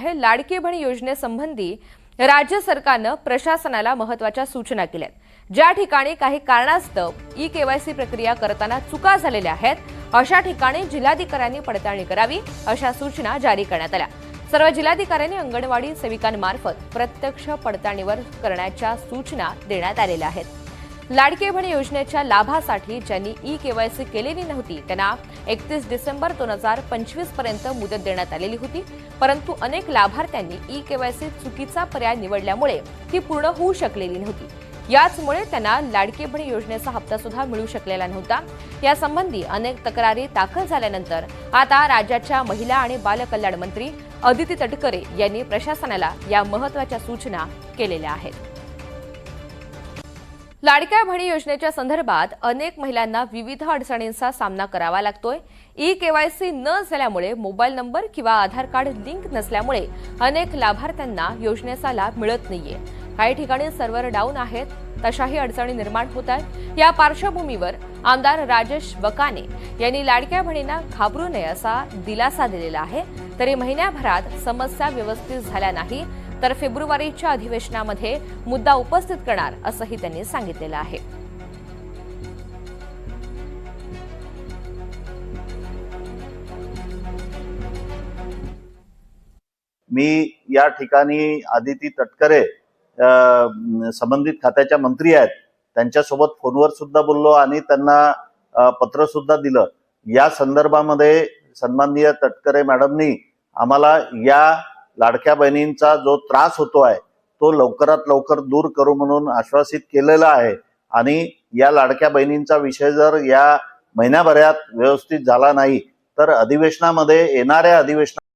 आहे लाडकी बहीण योजनेसंबंधी राज्य सरकारनं प्रशासनाला महत्त्वाच्या सूचना केल्यात. ज्या ठिकाणी काही कारणास्तव ई केवायसी प्रक्रिया करताना चुका झालेल्या आहेत अशा ठिकाणी जिल्हाधिकाऱ्यांनी पडताळणी करावी अशा सूचना जारी करण्यात आल्या. सर्व जिल्हाधिकाऱ्यांनी अंगणवाडी सेविकांमार्फत प्रत्यक्ष पडताळणीवर करण्याच्या सूचना देण्यात आलेल्या आहेत. लाडके बहीण योजनेच्या लाभासाठी ज्यांनी ई केवायसी केलेली नव्हती त्यांना एकतीस डिसेंबर दोन हजार पंचवीसपर्यंत मुदत देण्यात आलेली होती. परंतु अनेक लाभार्थ्यांनी ई केवायसी चुकीचा पर्याय निवडल्यामुळे ती पूर्ण होऊ शकलेली नव्हती. याचमुळे त्यांना लाडकी बहीण योजनेचा हप्ता सुद्धा मिळू शकलेला नव्हता. यासंबंधी अनेक तक्रारी दाखल झाल्यानंतर आता राज्याच्या महिला आणि बालकल्याण मंत्री अदिती तटकरे यांनी प्रशासनाला या महत्त्वाच्या सूचना केलेल्या आहेत. लाडक्या बहिणी योजनेच्या संदर्भात अनेक महिलांना विविध अडचणींचा सामना करावा लागतोय. ई केवायसी न झाल्यामुळे मोबाईल नंबर किंवा आधार कार्ड लिंक नसल्यामुळे अनेक लाभार्थ्यांना योजनेचा लाभ मिळत नाहीये. काही ठिकाणी सर्व्हर डाऊन आहेत तशाही अडचणी निर्माण होत आहेत. या पार्श्वभूमीवर आमदार राजेश वकाने यांनी लाडक्या बहिणींना घाबरू नये असा दिलासा दिलेला आहे. तरी महिन्याभरात समस्या व्यवस्थित झाल्या नाही तर फेब्रुवारीच्या अधिवेशनामध्ये मुद्दा उपस्थित करणार असंही त्यांनी सांगितलेलं आहे. मी या ठिकाणी आदिती तटकरे संबंधित खात्याच्या मंत्री आहेत. त्यांच्यासोबत फोनवर सुद्धा बोललो आणि त्यांना पत्र सुद्धा दिलं. या संदर्भामध्ये सन्माननीय तटकरे मॅडमनी आम्हाला या लाडक्या बहिणींचा जो त्रास होतो आहे तो लवकरात लवकर दूर करू म्हणून आश्वासित केलेला आहे. आणि या लाडक्या बहिणींचा विषय जर या महिन्याभरात व्यवस्थित झाला नाही तर अधिवेशनामध्ये येणाऱ्या अधिवेशना